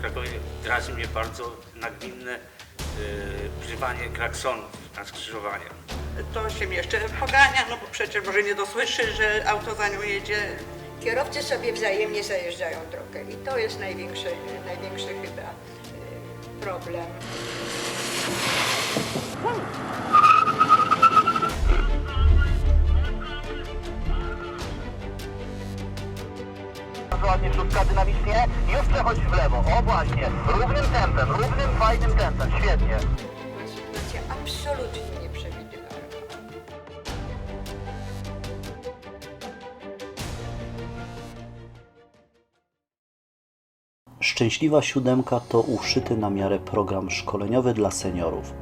w Krakowie razi mnie bardzo nagminne y, używanie klaksonów na skrzyżowaniach. To się jeszcze pogania, no bo przecież może nie dosłyszy, że auto za nią jedzie. Kierowcy sobie wzajemnie zajeżdżają drogę i to jest największy, największy chyba y, problem. Bardzo ładnie szóstka dynamicznie, już przechodzi w lewo, o właśnie, równym tempem, równym, fajnym tempem, świetnie. Sytuacja absolutnie nieprzewidywalna. Szczęśliwa Siódemka to uszyty na miarę program szkoleniowy dla seniorów.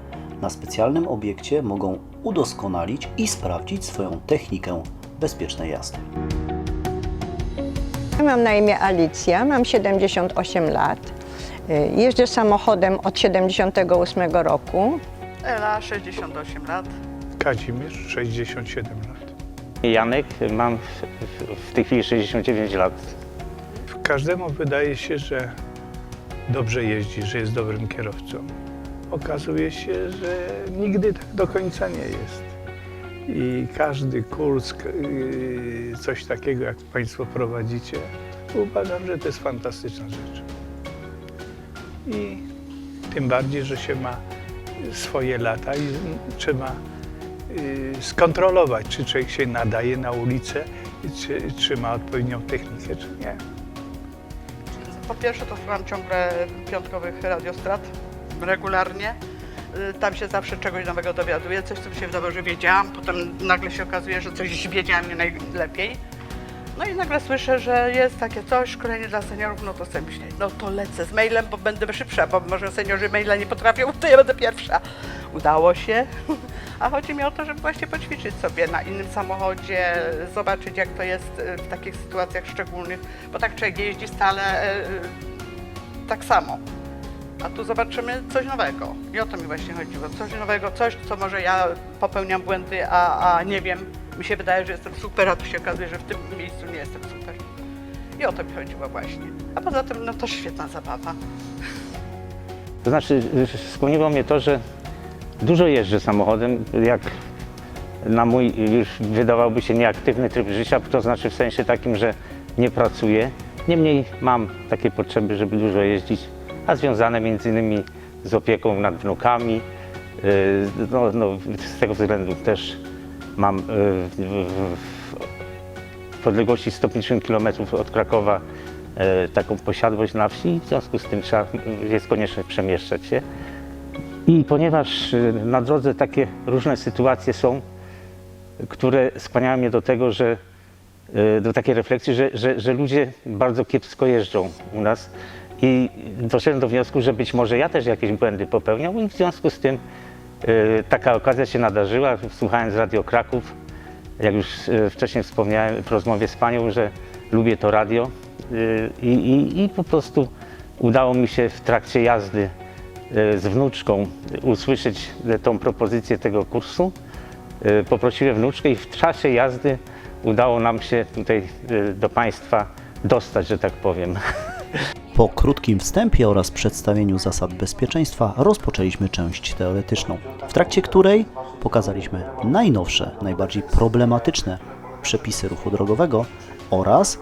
Na specjalnym obiekcie mogą udoskonalić i sprawdzić swoją technikę bezpiecznej jazdy. Mam na imię Alicja, mam 78 lat. Y, Jeżdżę samochodem od 78 roku. Ela, 68 lat. Kazimierz, 67 lat. Janek, mam w, w, w tej chwili 69 lat. Każdemu wydaje się, że dobrze jeździ, że jest dobrym kierowcą. Okazuje się, że nigdy tak do końca nie jest. I każdy kurs, yy, coś takiego jak Państwo prowadzicie, uważam, że to jest fantastyczna rzecz. I tym bardziej, że się ma swoje lata i trzeba yy, skontrolować, czy człowiek się nadaje na ulicę, czy, czy ma odpowiednią technikę, czy nie. Po pierwsze to słucham ciągle piątkowych radiostrat regularnie. Y, Tam się zawsze czegoś nowego dowiaduję, coś co mi się wydawało, że wiedziałam, potem nagle się okazuje, że coś wiedziałam nie najlepiej. No i nagle słyszę, że jest takie coś, szkolenie dla seniorów, no to sobie myślę, no to lecę z mailem, bo będę szybsza, bo może seniorzy maila nie potrafią, to ja będę pierwsza. Udało się, a chodzi mi o to, żeby właśnie poćwiczyć sobie na innym samochodzie, zobaczyć jak to jest y, w takich sytuacjach szczególnych, bo tak człowiek jeździ stale y, tak samo. A tu zobaczymy coś nowego. I o to mi właśnie chodziło. Coś nowego, coś, co może ja popełniam błędy, a, a nie wiem. Mi się wydaje, że jestem super, a tu się okazuje, że w tym miejscu nie jestem super. I o to mi chodziło właśnie. A poza tym, no to świetna zabawa. To znaczy, skłoniło mnie to, że dużo jeżdżę samochodem, jak na mój już wydawałby się nieaktywny tryb życia, to znaczy w sensie takim, że nie pracuję. Niemniej mam takie potrzeby, żeby dużo jeździć, a związane między innymi z opieką nad wnukami. Y, No, no, z tego względu też mam y, w, odległości 150 km od Krakowa e, taką posiadłość na wsi w związku z tym trzeba, jest konieczne przemieszczać się. I ponieważ na drodze takie różne sytuacje są, które skłaniają mnie do tego, że do takiej refleksji, że, że, że ludzie bardzo kiepsko jeżdżą u nas i doszedłem do wniosku, że być może ja też jakieś błędy popełniał i w związku z tym e, taka okazja się nadarzyła, słuchając Radio Kraków, jak już e, wcześniej wspomniałem w rozmowie z Panią, że lubię to radio y, i, i, po prostu udało mi się w trakcie jazdy e, z wnuczką usłyszeć tą propozycję tego kursu. E, Poprosiłem wnuczkę i w czasie jazdy udało nam się tutaj do Państwa dostać, że tak powiem. Po krótkim wstępie oraz przedstawieniu zasad bezpieczeństwa rozpoczęliśmy część teoretyczną, w trakcie której pokazaliśmy najnowsze, najbardziej problematyczne przepisy ruchu drogowego oraz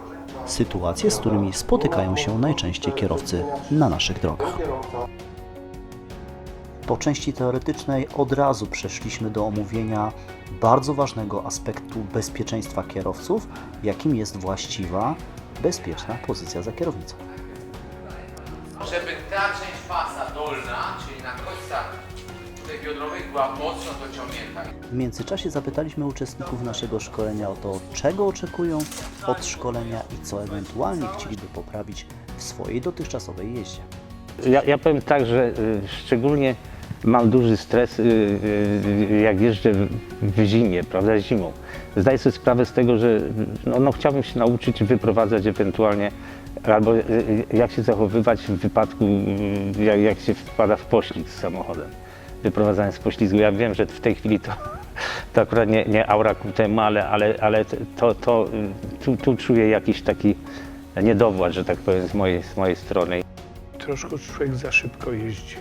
sytuacje, z którymi spotykają się najczęściej kierowcy na naszych drogach. Po części teoretycznej od razu przeszliśmy do omówienia bardzo ważnego aspektu bezpieczeństwa kierowców, jakim jest właściwa, bezpieczna pozycja za kierownicą. Żeby ta część pasa dolna, czyli na końcach tutaj biodrowych była mocno dociągnięta. W międzyczasie zapytaliśmy uczestników naszego szkolenia o to, czego oczekują od szkolenia i co ewentualnie chcieliby poprawić w swojej dotychczasowej jeździe. Ja, ja powiem tak, że y, szczególnie mam duży stres, y, y, jak jeżdżę w, w zimie, prawda, zimą. Zdaję sobie sprawę z tego, że no, no, chciałbym się nauczyć wyprowadzać ewentualnie, albo y, y, jak się zachowywać w wypadku, y, jak, jak się wpada w poślizg z samochodem. Wyprowadzając z poślizgu. Ja wiem, że w tej chwili to, to akurat nie, nie aura ku temu, ale, ale, ale to, to y, tu, tu czuję jakiś taki niedowład, że tak powiem, z mojej, z mojej strony. troszkę człowiek za szybko jeździ.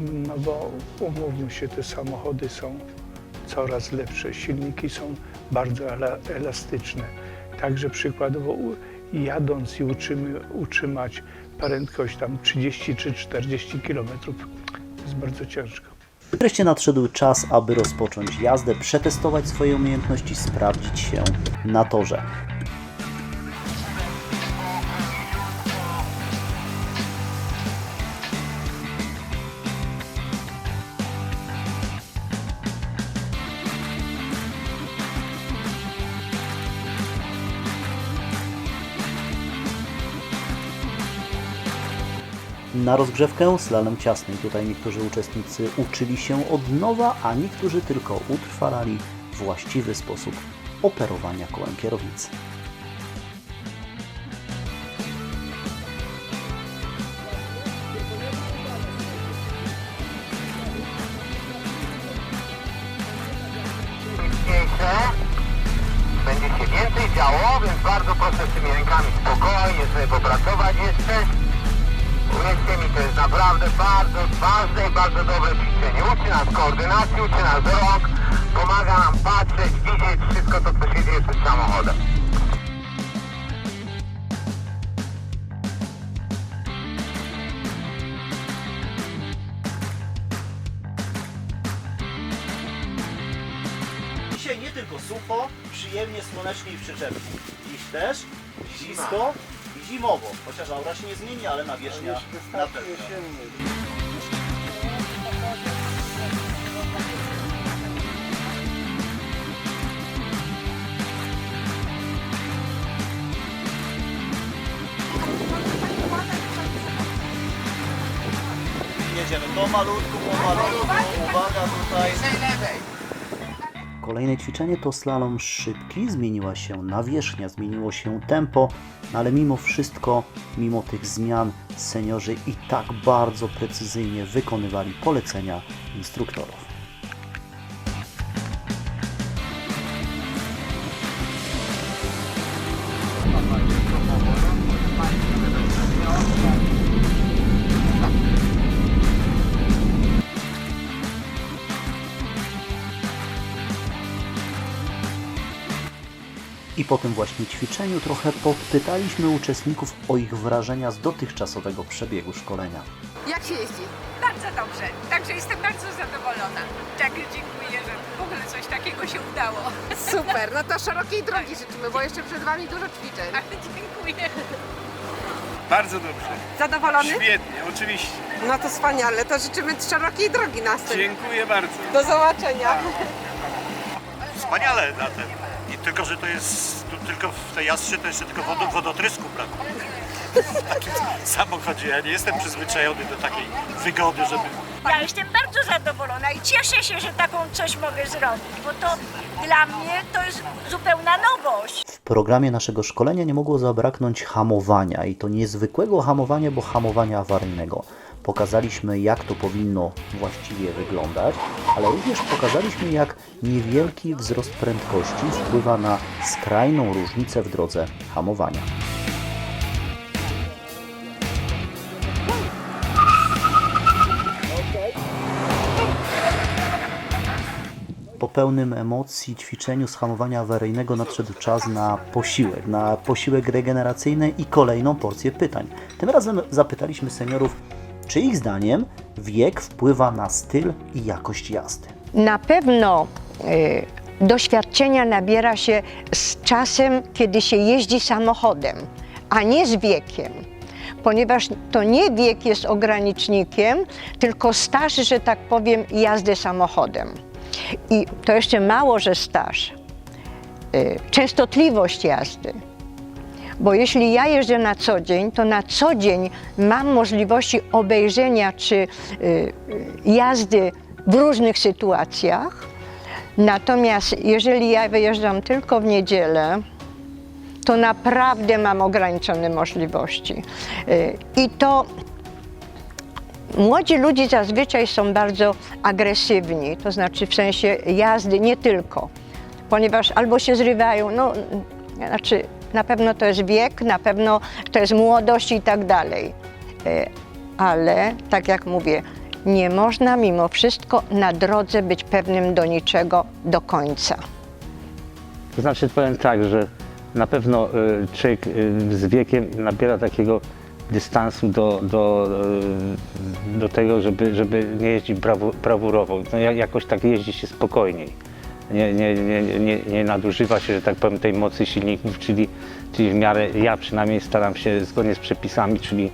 No bo umówmy się, te samochody są coraz lepsze, silniki są bardzo ela- elastyczne. Także przykładowo jadąc i uczymy, utrzymać prędkość tam 30 czy 40 km jest bardzo ciężko. Wreszcie nadszedł czas, aby rozpocząć jazdę, przetestować swoje umiejętności, sprawdzić się na torze. Na rozgrzewkę slalom ciasny. Tutaj niektórzy uczestnicy uczyli się od nowa, a niektórzy tylko utrwalali właściwy sposób operowania kołem kierownicy. będzie się więcej działo, więc bardzo proszę z tymi rękami spokojnie sobie popracować jeszcze. Uwierzcie mi, to jest naprawdę bardzo ważne i bardzo dobre ćwiczenie. Uczy nas koordynacji, uczy nas rąk, pomaga nam patrzeć, widzieć wszystko to, co się dzieje przed samochodem. Dzisiaj nie tylko sucho, przyjemnie, słonecznie i w. Dziś też ślisko i zimowo. Chociaż aura się nie zmieni, ale nawierzchnia na pewno. Jedziemy pomalutku, pomalutku. Uwaga tutaj. Kolejne ćwiczenie to slalom szybki. Zmieniła się nawierzchnia, zmieniło się tempo, ale mimo wszystko, mimo tych zmian, seniorzy i tak bardzo precyzyjnie wykonywali polecenia instruktorów. Po tym właśnie ćwiczeniu trochę podpytaliśmy uczestników o ich wrażenia z dotychczasowego przebiegu szkolenia. Jak się jeździ? Bardzo dobrze, także jestem bardzo zadowolona. Tak, dziękuję, że w ogóle coś takiego się udało. Super, no to szerokiej drogi życzymy, bo jeszcze przed Wami dużo ćwiczeń. Ale dziękuję. Bardzo dobrze. Zadowolony? Świetnie, oczywiście. No to wspaniale, to życzymy szerokiej drogi następnej. Dziękuję bardzo. Do zobaczenia. Wspaniale. I tylko, że to jest tu tylko w tej jastrze to jeszcze tylko wodo, wodotrysku brakuje. W takim samochodzie. Ja nie jestem przyzwyczajony do takiej wygody, żeby Ja jestem bardzo zadowolona i cieszę się, że taką coś mogę zrobić, bo to dla mnie to jest zupełna nowość. W programie naszego szkolenia nie mogło zabraknąć hamowania i to niezwykłego hamowania, bo hamowania awaryjnego. Pokazaliśmy, jak to powinno właściwie wyglądać, ale również pokazaliśmy, jak niewielki wzrost prędkości wpływa na skrajną różnicę w drodze hamowania. Po pełnym emocji ćwiczeniu z hamowania awaryjnego nadszedł czas na posiłek, na posiłek regeneracyjny i kolejną porcję pytań. Tym razem zapytaliśmy seniorów, czy ich zdaniem wiek wpływa na styl i jakość jazdy. Na pewno y, doświadczenia nabiera się z czasem, kiedy się jeździ samochodem, a nie z wiekiem. Ponieważ to nie wiek jest ogranicznikiem, tylko staż, że tak powiem, jazdy samochodem. I to jeszcze mało, że staż. Y, częstotliwość jazdy. Bo jeśli ja jeżdżę na co dzień, to na co dzień mam możliwości obejrzenia czy y, jazdy w różnych sytuacjach. Natomiast jeżeli ja wyjeżdżam tylko w niedzielę, to naprawdę mam ograniczone możliwości. Y, I to młodzi ludzie zazwyczaj są bardzo agresywni, to znaczy w sensie jazdy nie tylko, ponieważ albo się zrywają, no znaczy na pewno to jest wiek, na pewno to jest młodość i tak dalej. E, Ale tak jak mówię, nie można mimo wszystko na drodze być pewnym do niczego do końca. To znaczy powiem tak, że na pewno y, człowiek y, z wiekiem nabiera takiego dystansu do, do, do tego, żeby, żeby nie jeździć brawu, brawurowo. No, ja- jakoś tak jeździ się spokojniej. Nie, nie, nie, nie, nie nadużywa się, że tak powiem, tej mocy silników, czyli, czyli w miarę, ja przynajmniej staram się zgodnie z przepisami, czyli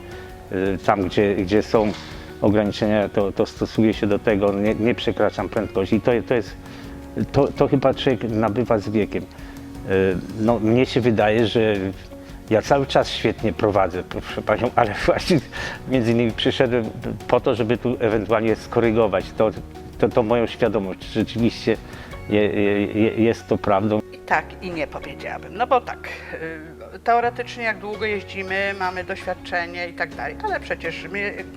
y, tam, gdzie, gdzie są ograniczenia, to, to stosuję się do tego, nie, nie przekraczam prędkości. I to, to jest to, to chyba człowiek nabywa z wiekiem. Y, No, mnie się wydaje, że ja cały czas świetnie prowadzę, proszę Panią, ale właśnie między innymi przyszedłem po to, żeby tu ewentualnie skorygować to, to, to moją świadomość. Czy Rzeczywiście je, je, jest to prawdą. I tak i nie powiedziałabym. No bo tak, y, teoretycznie jak długo jeździmy, mamy doświadczenie i tak dalej, ale przecież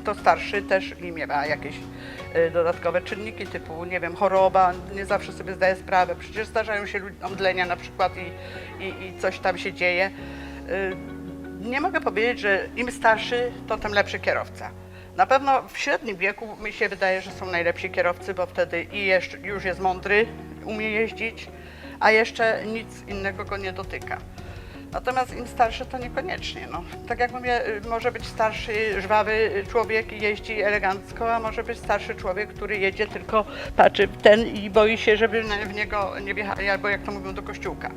kto starszy też i miewa jakieś y, dodatkowe czynniki typu, nie wiem, choroba, nie zawsze sobie zdaje sprawę, przecież zdarzają się omdlenia na przykład i, i, i coś tam się dzieje. Y, Nie mogę powiedzieć, że im starszy, to tym lepszy kierowca. Na pewno w średnim wieku mi się wydaje, że są najlepsi kierowcy, bo wtedy i jeszcze, już jest mądry, umie jeździć, a jeszcze nic innego go nie dotyka. Natomiast im starszy to niekoniecznie. No. Tak jak mówię, y, może być starszy, żwawy człowiek i jeździ elegancko, a może być starszy człowiek, który jedzie tylko patrzy w ten i boi się, żeby w niego nie wjechali, albo jak to mówią, do kościółka.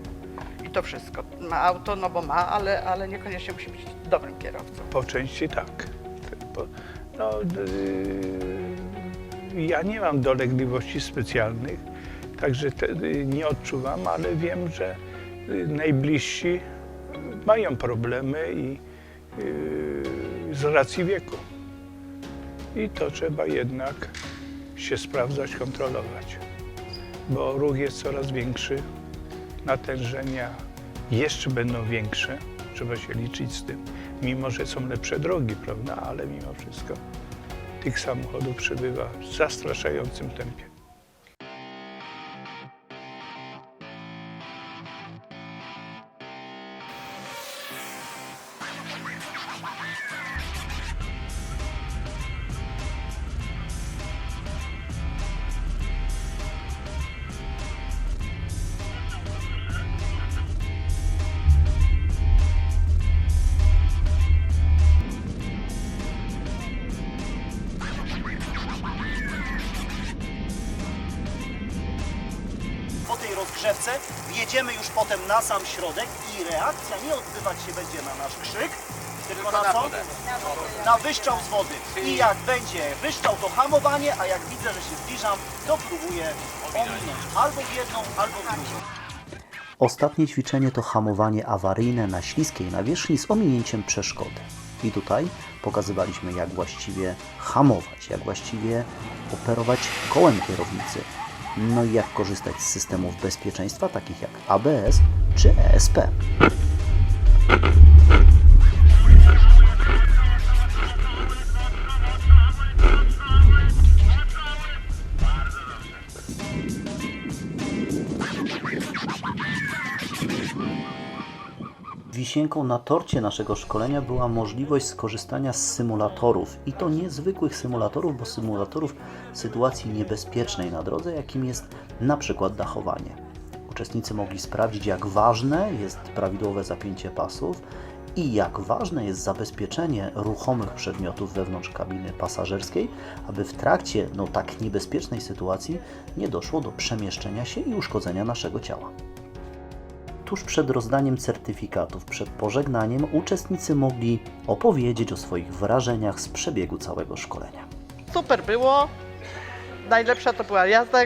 I to wszystko. Ma auto, no bo ma, ale, ale niekoniecznie musi być dobrym kierowcą. Po części tak. No, yy, ja nie mam dolegliwości specjalnych, także te, nie odczuwam, ale wiem, że yy, najbliżsi mają problemy i yy, z racji wieku. I to trzeba jednak się sprawdzać, kontrolować, bo ruch jest coraz większy, natężenia jeszcze będą większe, trzeba się liczyć z tym. Mimo, że są lepsze drogi, prawda, ale mimo wszystko tych samochodów przybywa w zastraszającym tempie. Wjedziemy już potem na sam środek i reakcja nie odbywać się będzie na nasz krzyk, tylko na co? Na wyszczał z wody. I jak będzie wyszczał, to hamowanie, a jak widzę, że się zbliżam, to próbuję ominąć albo w jedną, albo w drugą. Ostatnie ćwiczenie to hamowanie awaryjne na śliskiej nawierzchni z ominięciem przeszkody. I tutaj pokazywaliśmy, jak właściwie hamować, jak właściwie operować kołem kierownicy. No i jak korzystać z systemów bezpieczeństwa, takich jak ABS czy ESP. Wisienką na torcie naszego szkolenia była możliwość skorzystania z symulatorów i to niezwykłych symulatorów, bo symulatorów sytuacji niebezpiecznej na drodze, jakim jest na przykład dachowanie. Uczestnicy mogli sprawdzić, jak ważne jest prawidłowe zapięcie pasów i jak ważne jest zabezpieczenie ruchomych przedmiotów wewnątrz kabiny pasażerskiej, aby w trakcie no, tak niebezpiecznej sytuacji nie doszło do przemieszczenia się i uszkodzenia naszego ciała. Tuż przed rozdaniem certyfikatów, przed pożegnaniem, uczestnicy mogli opowiedzieć o swoich wrażeniach z przebiegu całego szkolenia. Super było. Najlepsza to była jazda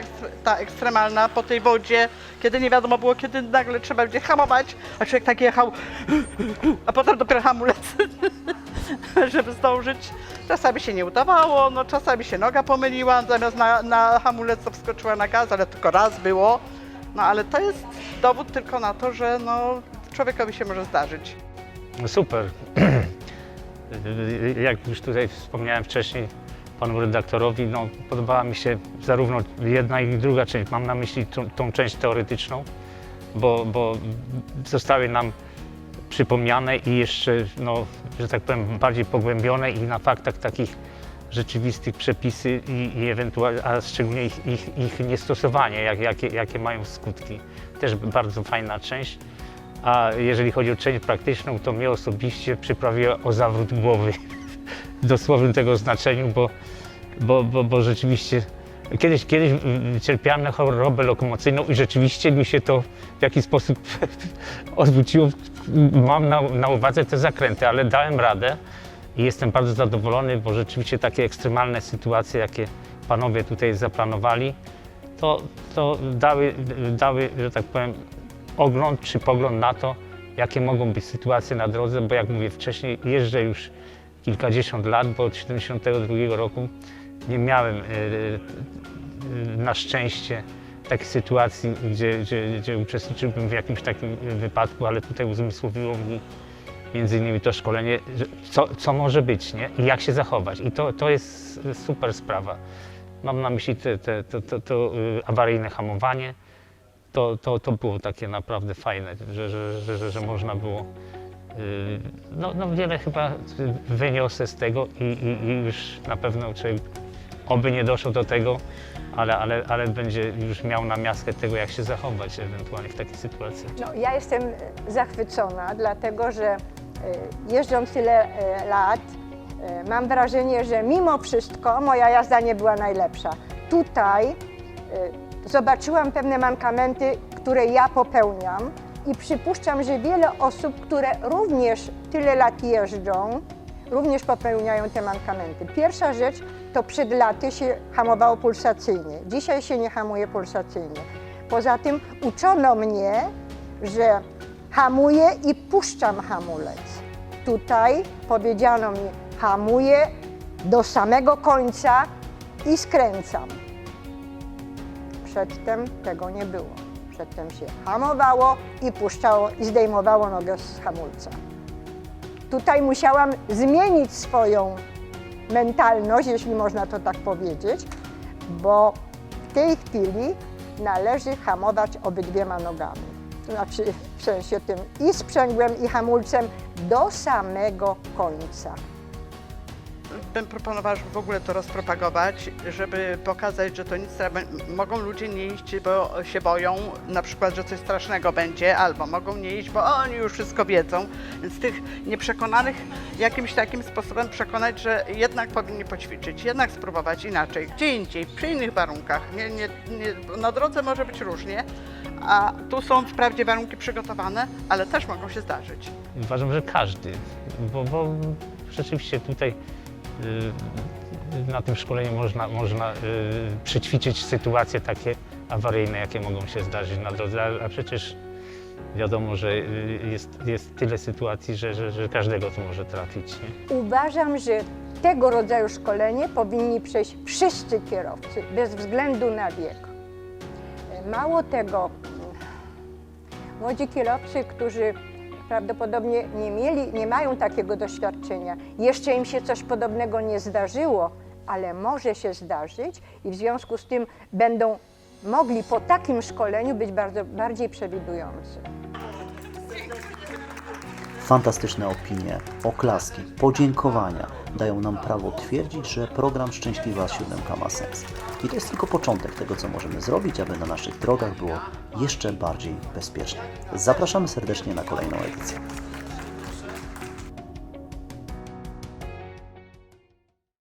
ta ekstremalna po tej wodzie, kiedy nie wiadomo było, kiedy nagle trzeba będzie hamować, a człowiek tak jechał, a potem dopiero hamulec, żeby zdążyć. Czasami się nie udawało, no czasami się noga pomyliła, zamiast na, na hamulec to wskoczyła na gaz, ale tylko raz było. No ale to jest dowód tylko na to, że no, człowiekowi się może zdarzyć. No super. Jak już tutaj wspomniałem wcześniej panu redaktorowi, no, podobała mi się zarówno jedna i druga część. Mam na myśli tą, tą część teoretyczną, bo, bo zostały nam przypomniane i jeszcze, no, że tak powiem, bardziej pogłębione i na faktach takich rzeczywistych przepisy i, i ewentualnie, a szczególnie ich, ich, ich niestosowanie, jak, jakie, jakie mają skutki. Też bardzo fajna część. A jeżeli chodzi o część praktyczną, to mnie osobiście przyprawiła o zawrót głowy w dosłownym tego znaczeniu, bo, bo, bo, bo rzeczywiście kiedyś, kiedyś mm, cierpiałem na chorobę lokomocyjną i rzeczywiście mi się to w jakiś sposób odwróciło. Mam na, na uwadze te zakręty, ale dałem radę i jestem bardzo zadowolony, bo rzeczywiście takie ekstremalne sytuacje, jakie panowie tutaj zaplanowali, to, to dały, dały, że tak powiem, ogląd czy pogląd na to, jakie mogą być sytuacje na drodze, bo jak mówię wcześniej, jeżdżę już kilkadziesiąt lat, bo od 72 roku nie miałem e, e, na szczęście takiej sytuacji, gdzie, gdzie, gdzie uczestniczyłbym w jakimś takim wypadku, ale tutaj uzmysłowiło mi między innymi to szkolenie, co, co może być nie? i jak się zachować. I to, to jest super sprawa. Mam na myśli te, te, to, to, to y, awaryjne hamowanie. To, to, to było takie naprawdę fajne, że, że, że, że, że można było. y, No, no wiele chyba wyniosę z tego i, i, i już na pewno człowiek oby nie doszło do tego, ale, ale, ale będzie już miał na miastkę tego, jak się zachować ewentualnie w takiej sytuacji. No, ja jestem zachwycona, dlatego że jeżdżąc tyle e, lat, e, mam wrażenie, że mimo wszystko moja jazda nie była najlepsza. Tutaj e, zobaczyłam pewne mankamenty, które ja popełniam i przypuszczam, że wiele osób, które również tyle lat jeżdżą, również popełniają te mankamenty. Pierwsza rzecz to przed laty się hamowało pulsacyjnie. Dzisiaj się nie hamuje pulsacyjnie. Poza tym uczono mnie, że hamuję i puszczam hamulec. Tutaj powiedziano mi, hamuję do samego końca i skręcam. Przedtem tego nie było. Przedtem się hamowało i puszczało i zdejmowało nogę z hamulca. Tutaj musiałam zmienić swoją mentalność, jeśli można to tak powiedzieć, bo w tej chwili należy hamować obydwiema nogami. Znaczy sensie tym i sprzęgłem, i hamulcem do samego końca. Bym proponowała, żeby w ogóle to rozpropagować, żeby pokazać, że to nic mogą ludzie nie iść, bo się boją, na przykład, że coś strasznego będzie, albo mogą nie iść, bo oni już wszystko wiedzą. Więc tych nieprzekonanych jakimś takim sposobem przekonać, że jednak powinni poćwiczyć, jednak spróbować inaczej, gdzie indziej, przy innych warunkach. Nie, nie, nie, na drodze może być różnie, a tu są wprawdzie warunki przygotowane, ale też mogą się zdarzyć. Uważam, że każdy, bo, bo rzeczywiście tutaj na tym szkoleniu można, można y, przećwiczyć sytuacje takie awaryjne, jakie mogą się zdarzyć na drodze, a, a przecież wiadomo, że y, jest, jest tyle sytuacji, że, że, że każdego to może trafić. Nie? Uważam, że tego rodzaju szkolenie powinni przejść wszyscy kierowcy, bez względu na wiek. Mało tego, młodzi kierowcy, którzy prawdopodobnie nie mieli, nie mają takiego doświadczenia, jeszcze im się coś podobnego nie zdarzyło, ale może się zdarzyć i w związku z tym będą mogli po takim szkoleniu być bardzo, bardziej przewidujący. Fantastyczne opinie, oklaski, podziękowania dają nam prawo twierdzić, że program Szczęśliwa Siódemka ma sens. I to jest tylko początek tego, co możemy zrobić, aby na naszych drogach było jeszcze bardziej bezpiecznie. Zapraszamy serdecznie na kolejną edycję.